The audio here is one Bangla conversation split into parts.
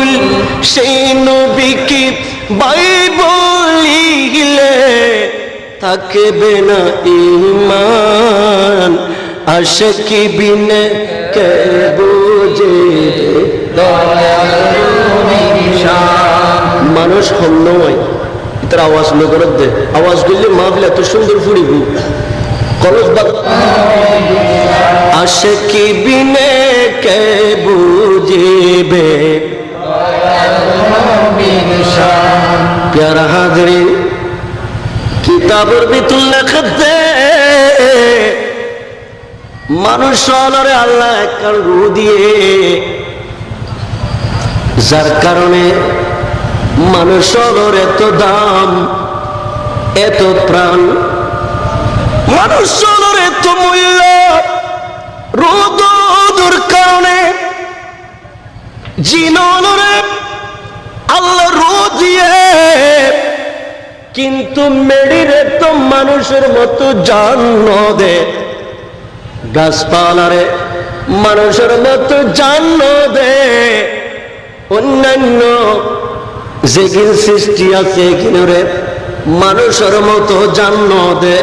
ভুল সেই নবীকে বাইবলিলে থাকবে না ইমান আশকি বিনে কে বুঝে মানুষ হল নয়। তার আওয়াজ নগর দে। আওয়াজ করলে মাহফিল এত সুন্দর ফুড়িব কলস বাদ আশকি বিনে কে বুঝিবে প্যারা হাজরি ভিতর লেখাতে মানুষ আল্লাহ একটা রু দিয়ে, যার কারণে মানুষ হলর এত দাম, এত প্রাণ, মানুষ হলর এত মূল্য রোদর কারণে জিনরে আল্লাহ রো দিয়ে কিন্তু মেডিরে তো মানুষের মতো জান্ন দে গাছপালারে মানুষের মতো জান্ন দে অন্যান্য যেগিন সৃষ্টি আছে এগিনরে মানুষের মতো জান্ন দে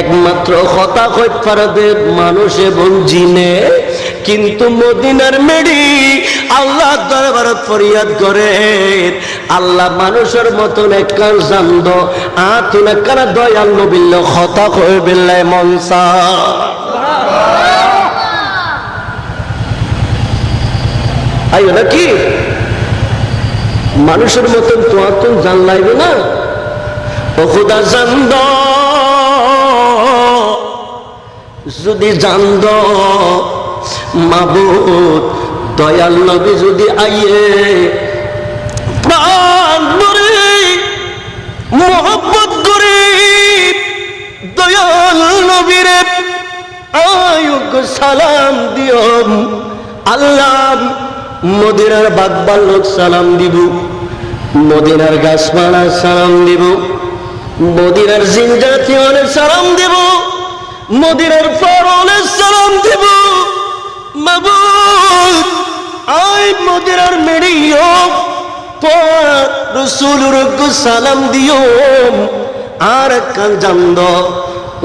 একমাত্র হতা হইতে পারবে মানুষ এবং জিনে কিন্তু মদিনার মেডি আল্লাহ দরবারত ফরিয়াদ করে। আল্লাহ মানুষের মতন একখান জান্দ, আতুন একখানা দয়াল নবিল্ল হতা হয়ে বিল্লাই মনসা। আইও নাকি? মানুষের মতন তো জান লাগবে না। ও খুদা জান্দ, যদি জান্দ মাবুদ, দয়াল নবী যদি আইয়ে প্রাণ ভরে, মোহব্বত করে দয়াল নবীরে আয়ুক সালাম দিও। আল্লাহ মদিনার বাগবার লোক সালাম দিব, মদিনার গাছপালা সালাম দিব, মদিনার জিনজাতীয় সালাম দিব, মদিনার ফরলের সালাম দিব। রজ্ঞ সালাম দিও। আর কান জান্দ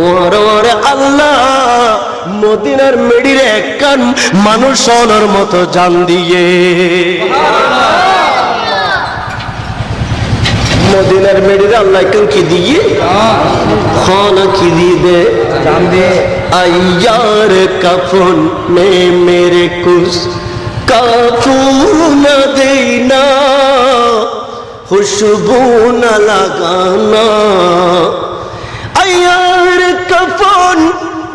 ওরে আল্লাহ মদিনার মেডির এক কান মানুষ হলোর মতো জান দিয়ে। মদিনার মেডির আল্লাহ কেউ কি দিয়ে? খন কি দিবে আয়ার কফন মে মেরে কুস কাফুন দেনা খুশবু না লাগানা আয়ার কফন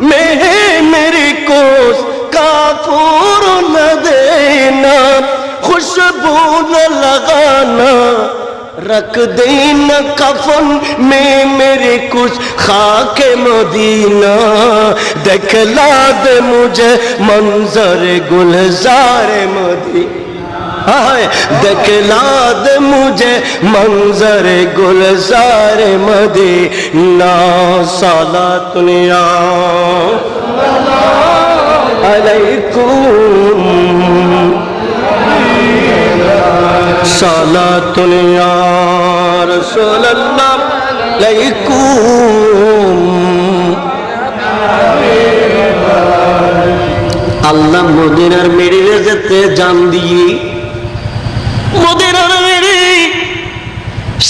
মেহে মেরে কোষ কাপুর না দেনা খুশবু না লাগানা رکھ دینا کفن میں میرے کچھ خاک مدینہ دکھلا دے مجھے منظر گلزار مدینہ دکھلا دے مجھے منظر گلزار مدینہ سالا دنیا علیکم سالا دنیا رسول اللہ علیکم আল্লাহ মদিনার মেডিরে যেতে জান দিয়ে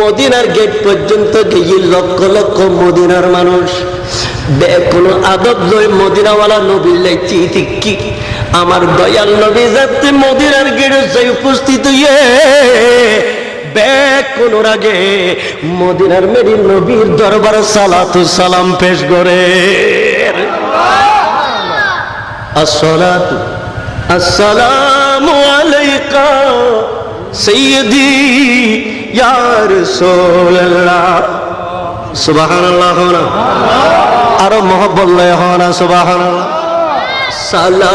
মদিনার গেট পর্যন্ত গিয়ে লক্ষ লক্ষ মদিনার মানুষ। কোনো আদব লই মদিনাওয়ালা নবীর লাইছি কি? আমার দয়াল নবী যাতে মদিনার গেটে যাই উপস্থিত হইয়ে ব্যাগ কোনোর আগে মদিনার মেরি নবীর দরবার সালাতু সালাম পেশ করে। আসসালাতু, আসসালামু আলাইকা সাইয়্যিদি আরও মহব্বত লয় হনা সুবাহান আল্লাহ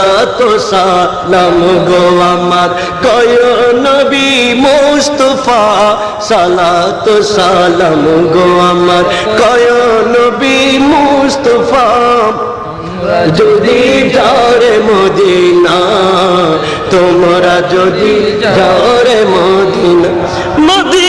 সালাম গো আমার, কয় নবী মুস্তফা। সালাতো সালাম গো আমার, কয় নবী মুস্তফা। যদি যারে মদিনা, তোমরা যদি যারে মদিনা মদিনা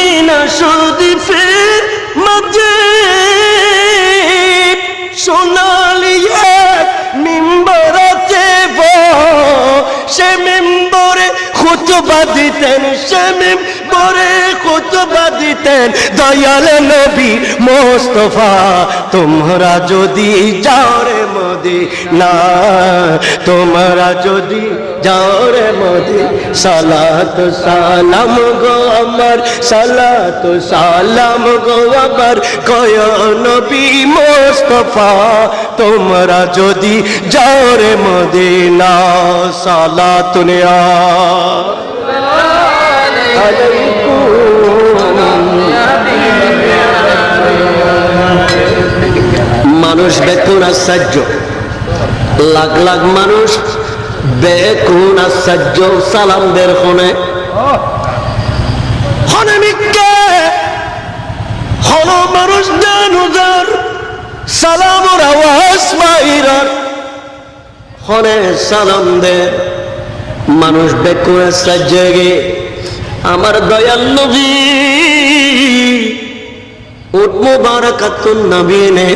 দিতেন সে মিম্বরে খুতবা দিতেন। দয়াল নবী মোস্তফা, তোমরা যদি যাও রে মোদি না তোমরা যদি যাও রে মোদি সালাত সালাম গো আমার, সালাত সালাম গো আমার। কয় নবী মোস্তফা, তোমরা যদি যাও রে মদিনা, সালাত নিয়া। মানুষ বেকুন আশ্চর্য। লাখ লাখ মানুষ বেকুন আশ্চর্য। সালাম দের হনে হন মানুষ জানুজার। সালামর বেকুন আশ্চর্য গে আমার দয়াল নবী উট মুবারাকাতুন নবীনে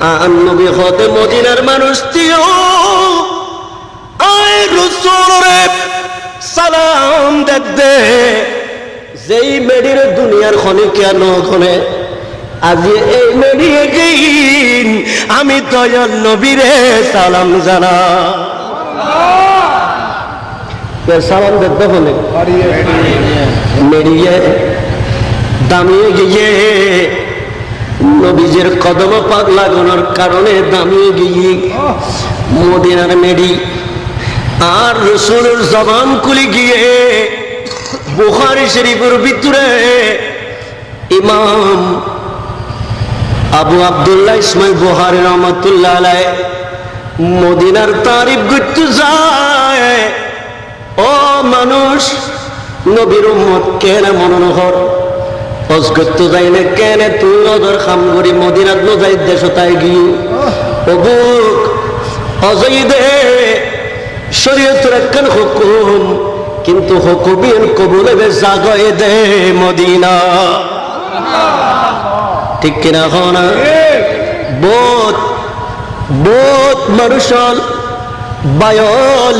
আন নবী হতে মদিনার মানুষ তিও আয় রসুল রে, সালাম দেখ দে। যেই মেডির দুনিয়ার খনি কেন খনে আজি এই মেডিয়ে গেইন আমি দয়াল নবীরে সালাম জানা দেখতে হলে মেরিয়ে, দামিয়ে গিয়ে। নবীজের কদম পাক লাগানোর কারণে দামিয়ে গিয়ে মদিনার মেডি আর রসুলের জবান খুলে গিয়ে বুখারি শরীফের ভিতরে ইমাম আবু আবদুল্লাহ ইসমাইল বুহারি রহমতুল্লাহ আলাই মদিনার তারিফ করতে যায়। ও মানুষ, নবীর উম্মত কেন মনোনহর অজগত্য যাই না কেন, তুই নজর খাম করি মদিনাত নজাই দেশ তাই গিয়ে। ও বুক অজয় দে শরীয়তের একখান হুকুম, কিন্তু হুকুমিন কবুলে জাগয়ে দে মদিনা। ঠিক কিনা হনা বোধ বোধ মানুষল, বায়ল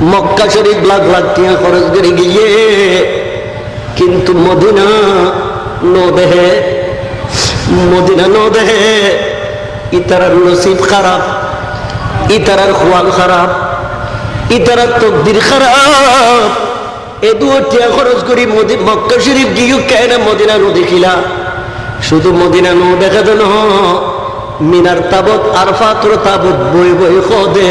মক্কা শরীফ লাখ লাখ টিয়া খরচ করে গিয়ে, কিন্তু মদিনা নো দেহে, মদিনা নো দেহে, ইতারার নসিব খারাপ, ইতারার খোয়াল খারাপ, ইতারার তকদির খারাপ। এ দুও টিয়া খরচ করি মক্কা শরীফ গিয়ে কেন মদিনা নো দেখিলা? শুধু মদিনা নো দেখা যেন মিনার তাবত আর ফাত্র তাবত বই বই খদে।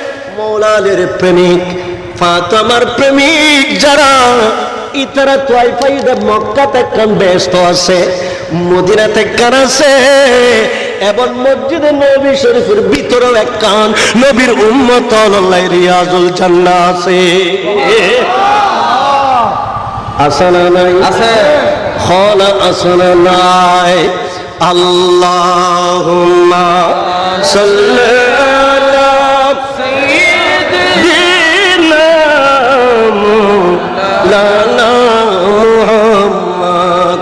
মৌলালের প্রেমিক ফাতেমার প্রেমিক যারা ইতারা তোয়াই ফাইদা মক্কাতে কান ব্যস্ত আছে মদিনাতে কান আছে এবং মসজিদে নবী শরীফের ভিতরেও এক কান নবীর উম্মত আল্লাহ রিয়াজুল জান্নাহ আছে। আছে না নাই? আছে। খলা আসনা নাই? আল্লাহুম্মা সাল্লি আলা মাওলানা মুহাম্মদ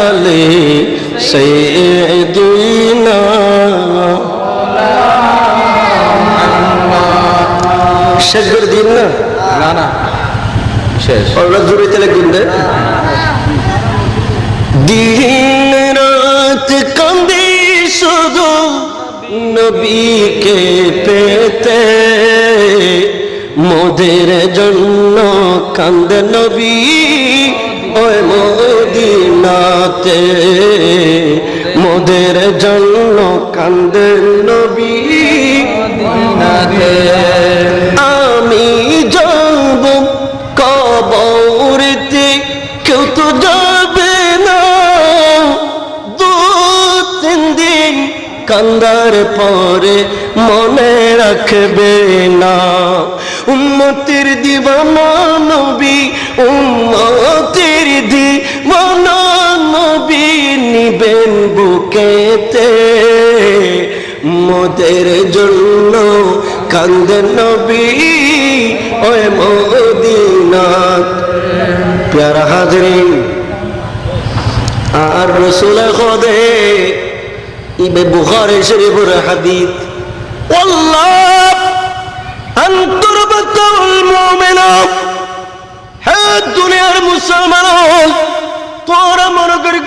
আলি সাইয়্যিদিনা শেষ করে দিন না? না না। শেষ। ওরা জুড়ে তেলে গুনতে দিন রাত কান্দি শুধু নবীকে পেতে। মোদের জন্য কান্দে নবী, ওই মদিনাতে। মোদের জন্য কান্দে নবী আমি যাব কবরতে কেউ তো যাবে না। দু, তিন দিন কান্দার পরে মনে রাখবে না। নবী উন্নতির দিওয়ানা নবী নিবেন বুকেতে। মোদের জন্য কান্দেন নবী, ওই মদিনাত। প্যারা হাজরিন, আর রসুল খদে ইবে বুখারে শরীফের হাদিত আল্লাহ আন্তর দুনিয়ার মুসলমান, তোরা মনে করি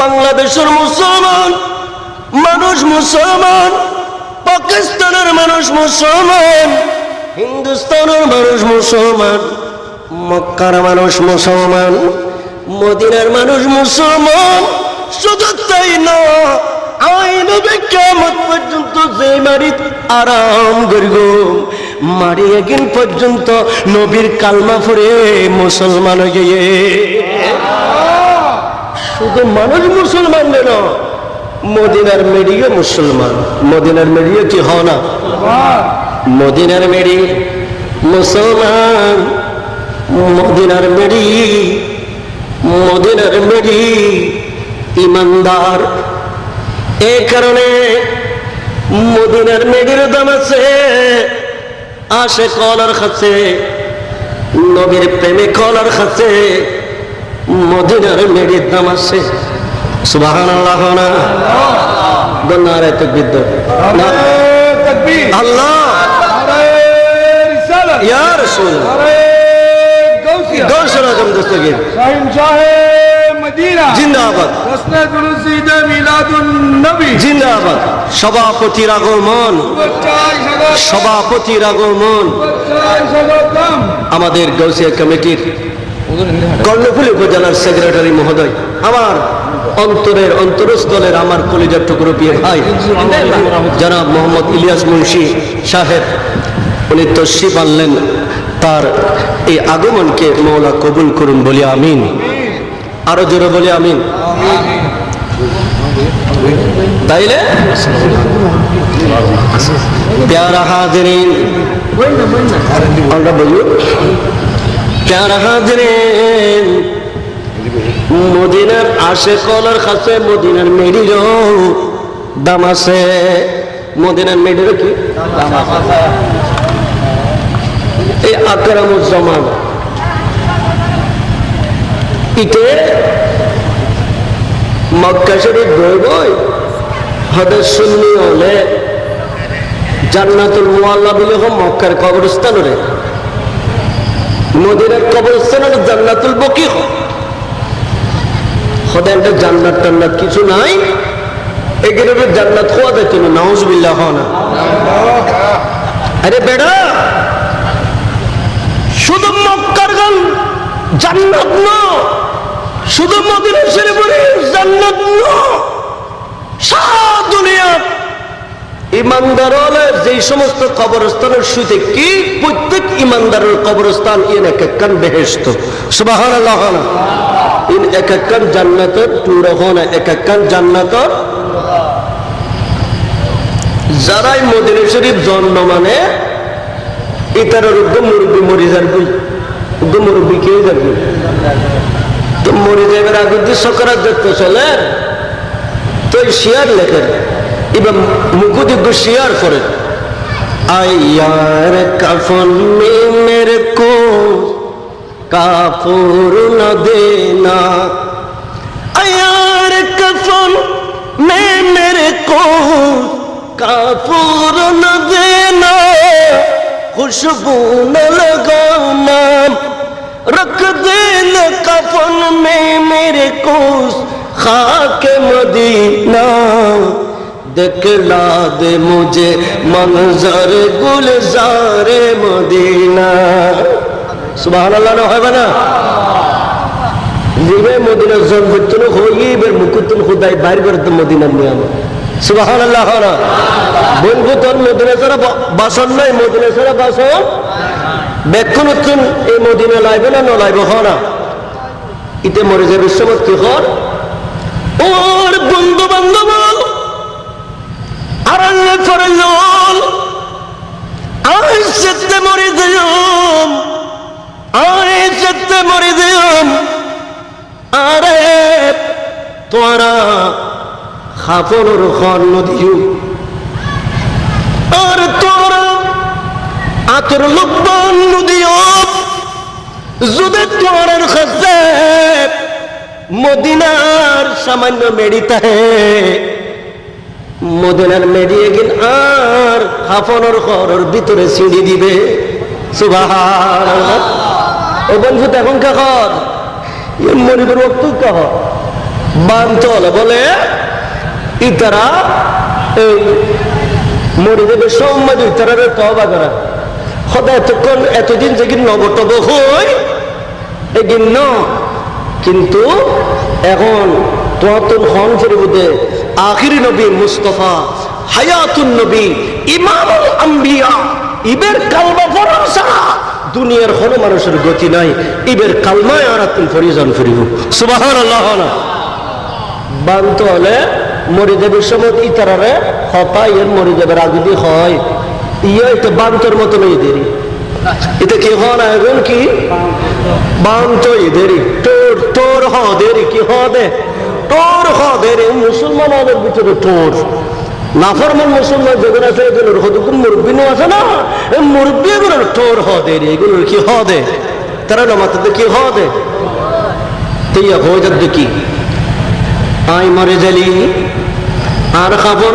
বাংলাদেশের মুসলমান, মানুষ মুসলমান, পাকিস্তানের মানুষ মুসলমান, হিন্দুস্তানের মানুষ মুসলমান, মক্কার মানুষ মুসলমান, মদিনার মানুষ মুসলমান। শুধু তাই না, আইন বিজ্ঞান পর্যন্ত যে মারিত আরাম গরিব মারি একদিন পর্যন্ত নবীর কালমা ফুরে মুসলমান গিয়ে। শুধু মানুষ মুসলমান নেন মদিনার মেডিও মুসলমান। মদিনার মেডিও কি হ না? মদিনার মেডি মুসলমান। মদিনার মেডি মদিনার মেডি ইমানদার। এই কারণে মদিনার মেডির দাম আছে আসে কলার খাচ্ছে নবীর প্রেমে কলার খাচ্ছে মদিনার মেডির দাম আসে। সুবাহান আল্লাহ না নারে তকবিদ্দ আল্লাহ! ইয়ার সুল জিন্দাবাদ। সভাপতির আগমন। সভাপতির আগমন। আমাদের গৌসিয়া কমিটির কর্ণফুলী উপজেলার সেক্রেটারি মহোদয় আমার অন্তরের অন্তরস্থলের আমার কলিজার টুকরো ভাই জনাব মোহাম্মদ ইলিয়াস মুন্সি সাহেব উনি তশ্রিফ আনলেন। তার এই আগমনকে মৌলা কবুল করুন, বলি আমিন। আরও জোরে বলি আমিন। তাইলে? প্যারা হাজরিন। আমরা বলি, প্যারা হাজরিন, মদিনার আশে কলার কাছে মদিনার মেডিরও দাম আছে। মদিনার মেডিরও কি? এই আকরামুজ্জামান ইতে মক্কা শরীফ বই হদের সুন্নি হলে জান্নাতুল মুআল্লা বলে হোক মক্কার কবরস্থান রে। মদিনার কবরস্থান হলো জান্নাতুল বকি হোক হদের জান্নাত টান্নাত কিছু নাই। এগুলো জান্নাত খোয়া দেখতো না নাউজবিল্লাহ না। আরে বেড়া শুধু মক্কার গান জান্নাত না। শুধু মদিনা শরীফের জান্নাত না। সারা দুনিয়া যেই সমস্ত কবরস্থানের শুতে কি প্রত্যেক ইমানদারের কবরস্থান ইন এক একখান বেহেস্ত সুবহানাল্লাহ। ইন এক জান্নাতের এক একখান জান্নাতর। যারাই মদিনা শরীফ জন্ম মানে ইতার মুরব্বী মরি যাবে কিন্তু মুরব্বী খেয়ে যাবে। তো মরে যাবার আগে দিয়ে সকরাত দেখতে চলে। তো শিয়ার লেখেন এবার মুখদিজ্ঞ শিয়ার করেন আয়ার কাফন মে মেরে কো কাপড় না দেনা। আয়ার কাফন মে মেরে কো কাপড় না দেনা। খুশবু না লগানা रख देना कफन में मेरे को खाके मदीना दिखला दे मुझे मंजर गुलजार मदीना সুবাহ আল্লাহ না হবে না জিবে মদিনার জন্মতুন হই এবার মুকুতুন খুদাই বাইর করে তো মদিনার নিয়ম সুবাহ আল্লাহ না বন্ধু তোর মদিনা ছাড়া বা- বাসন নাই মদিনা ছাড়া বাসন বেক্ষণ উত্তন এই মদিনা লাইবে না, নলাইব, হ না। ইতে মরে যাবে সময় কি হর ওর বন্ধু বান্ধব আর আল্লাহ ফরজল আই সেতে মরে দিলাম আই সেতে মরে দিলাম আরে তোরা খাফনের খন নদীও আর তোরা লুকবান নদীও যদি তোরার মদিনার সামান্য মেডিতা হে। মদিনার মেডিয়ে গিন আর হাফনের ঘরের ভিতরে সিঁড়ি দিবে। সুবাহ ও বন্ধু এখন কাকর মরিবের বক্তু কহ বান্তল বলে, ইতারা, এই মরিদেবের সম্মাদ ইতারা তবা করা। সদায় এতক্ষণ এতদিন যেদিন নবটব হই এদিন ন কিন্তু এখন তোয়াতুল হন ফেরবুদে আখিরি নবী মুস্তফা, হায়াতুন নবী, ইমামুল আম্বিয়া, ইবের কালবা ফরসা দুনিয়ার কোনো মানুষের গতি নাই, ইবের কালমায় আর আপনি ফরিজান ফরিব। সুবাহান আল্লাহ বান্ত হলে মরিদেবের সময় ইতারারে হতা ইয়ের মরিদেবের আগুদি হয়। ইয়ে এটা বান্তর মতো নেই দেরি। এটা কি হয় না এখন কি বান্ত দেরি। তোর তোর হ দেরি, কি হ দে? তোর হ দেরি, মুসলমান আমাদের ভিতরে তোর নাফরমান মুসলমান যেগুলো আছে, এগুলোর হদুকুম মুরব্বিনও আছে না? মুরব্বি এগুলোর তোর হ দেরি, এগুলোর কি হ দে? তারা না মাথাতে কি হ দে? তুইয়া হয়ে যাচ্ছে কি? আই মরে জালি, আর খাবর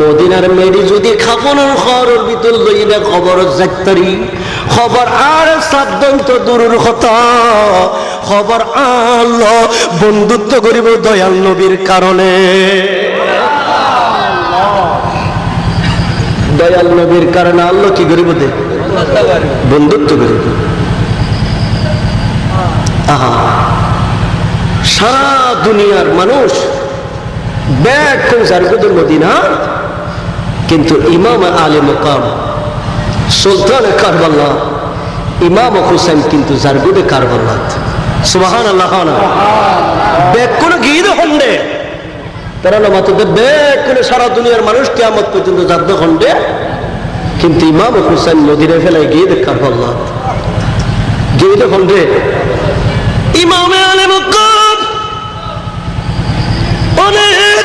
মদিনার মেরি যদি খাপনের খবর ভিতর লইলে খবর যাত্তারি খবর আর সাবধান্ত দূরের কথা, খবর আল বন্ধুত্ব করিব দয়াল নবীর কারণে। দয়াল নবীর কারণে আল্লাহ কি করিব দে? বন্ধুত্ব করিব। আহা, সারা দুনিয়ার মানুষ ব্যাগ কোন জারগুদের মদিনা? কিন্তু ইমাম আলে মোকাম, সুলতান কারবাল্লা, ইমাম হুসেন কিন্তু জারগুদে কারবাল্লা সুবাহান আল্লাহ ব্যাগ কোন গিয়ে হন্ডে। তারা না মাত্র ব্যাগ করে সারা দুনিয়ার মানুষ কেমন পর্যন্ত যাদ্দ খন্ডে কিন্তু ইমাম হুসেন নদীরে ফেলায় গিয়ে দেখ কারবাল্লা গিয়ে খন্ডে ইমামে আলে মোকাম অনেক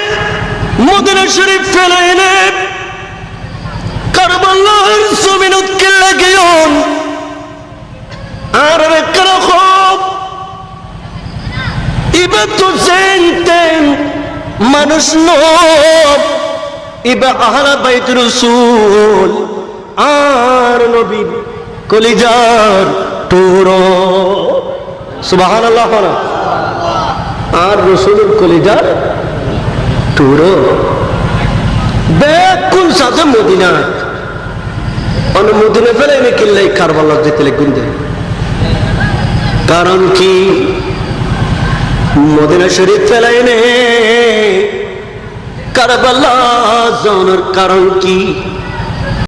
মদিনা শরীফ ফেলে এনে কারবাল্লার জমিন উৎকেল লাগিয়ন আর কেন খুব ইবে তো জেনতেন, মানুষ নব। ইবে আহলা বাইত রসুল, আর নবী কলিজার টুরো। সুবাহান আর রসুলের কলিজার টুরো। বেকুল সাথে মদিনা। অন্য মদিনা ফেলে এনে কিনলে কারবালার যেতে লিখুন দে কারণ কি? মদিনা শরীফ ফেলে এনে কারবালা যাওয়ার কারণ কি?